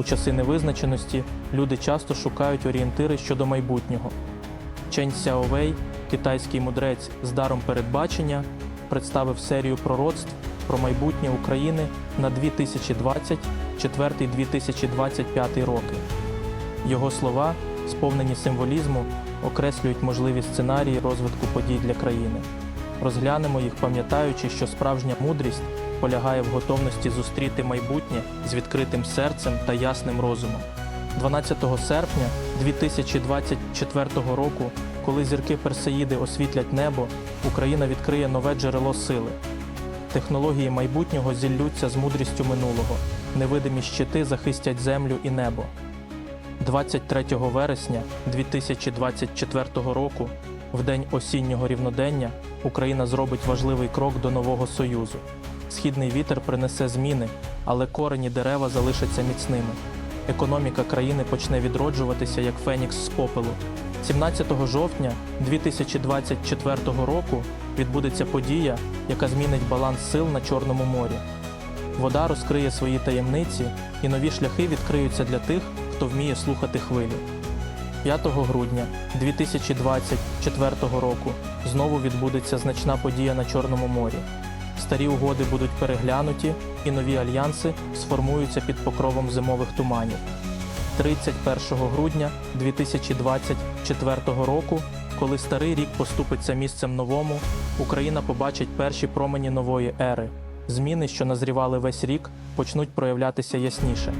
У часи невизначеності люди часто шукають орієнтири щодо майбутнього. Чень Сяовей, китайський мудрець з даром передбачення, представив серію пророцтв про майбутнє України на 2024-2025 роки. Його слова, сповнені символізму, окреслюють можливі сценарії розвитку подій для країни. Розглянемо їх, пам'ятаючи, що справжня мудрість полягає в готовності зустріти майбутнє з відкритим серцем та ясним розумом. 12 серпня 2024 року, коли зірки Персеїди освітлять небо, Україна відкриє нове джерело сили. Технології майбутнього зіллються з мудрістю минулого. Невидимі щити захистять землю і небо. 23 вересня 2024 року, в день осіннього рівнодення, Україна зробить важливий крок до нового союзу. Східний вітер принесе зміни, але корені дерева залишаться міцними. Економіка країни почне відроджуватися як фенікс з попелу. 17 жовтня 2024 року відбудеться подія, яка змінить баланс сил на Чорному морі. Вода розкриє свої таємниці, і нові шляхи відкриються для тих, хто вміє слухати хвилі. 5 грудня 2024 року знову відбудеться значна подія на Чорному морі. Старі угоди будуть переглянуті, і нові альянси сформуються під покровом зимових туманів. 31 грудня 2024 року, коли старий рік поступиться місцем новому, Україна побачить перші промені нової ери. Зміни, що назрівали весь рік, почнуть проявлятися ясніше.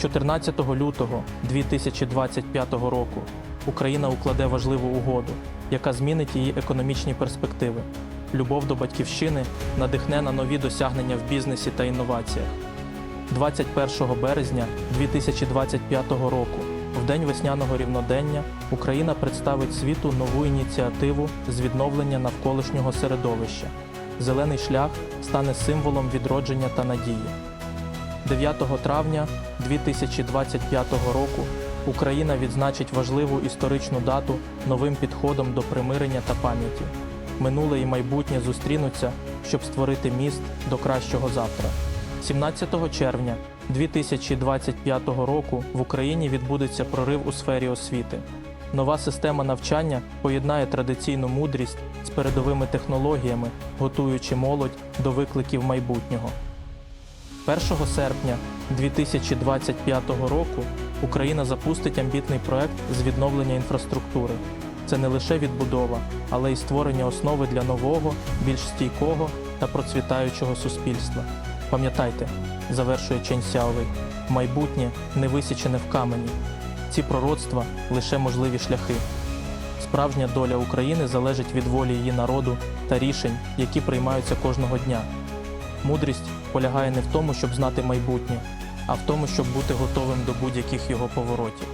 14 лютого 2025 року Україна укладе важливу угоду, яка змінить її економічні перспективи. Любов до батьківщини надихне на нові досягнення в бізнесі та інноваціях. 21 березня 2025 року, в день весняного рівнодення, Україна представить світу нову ініціативу з відновлення навколишнього середовища. Зелений шлях стане символом відродження та надії. 9 травня 2025 року Україна відзначить важливу історичну дату новим підходом до примирення та пам'яті. Минуле і майбутнє зустрінуться, щоб створити міст до кращого завтра. 17 червня 2025 року в Україні відбудеться прорив у сфері освіти. Нова система навчання поєднає традиційну мудрість з передовими технологіями, готуючи молодь до викликів майбутнього. 1 серпня 2025 року Україна запустить амбітний проект з відновлення інфраструктури. Це не лише відбудова, але й створення основи для нового, більш стійкого та процвітаючого суспільства. Пам'ятайте, завершує Чень Сяовий, майбутнє не висічене в камені. Ці пророцтва лише можливі шляхи. Справжня доля України залежить від волі її народу та рішень, які приймаються кожного дня. Мудрість полягає не в тому, щоб знати майбутнє, а в тому, щоб бути готовим до будь-яких його поворотів.